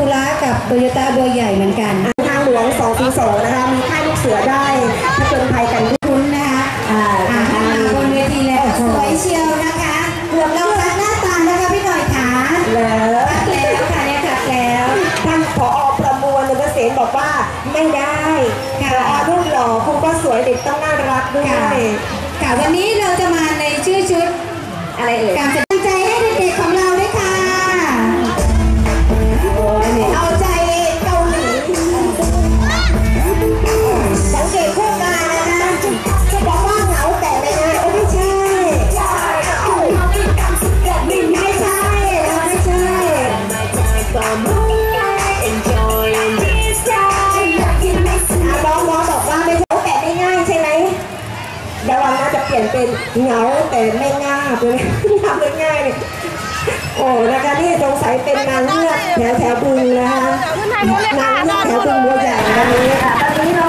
ธุระกับโตโยต้าบัวใหญ่เหมือนกัน ทางหลวง202นะคะ มีค่ายลูกเสือได้ถ้าเป็นภัยกันคุ้นนะคะอ่าบนเวทีแล้วสวยเชียวนะคะเกือบเราละหน้าตานะคะพี่หน่อยขาแล้วแล้วค่ะเนี่ยค่ะแล้วทางผอประมวลนุกเกษมบอกว่าไม่ได้ค่ะรุ่นหล่อคุณก็สวยเด็กต้องน่ารักด้วยค่ะวันนี้เราจะมาในชื่อชุดอะไรเอ่ยการแสดงใจให้เด็กๆของเรา งเป็นเหงาแต่ไม่ง่าบเลยทำได้ง่ายเลยโอ้นะคะนี่สงสัยเป็นนางเลือกแถวแถวบึงนะคะนางเลือกแถวบึงบัวใหญ่วันนี้ค่ะตอนนี้เรา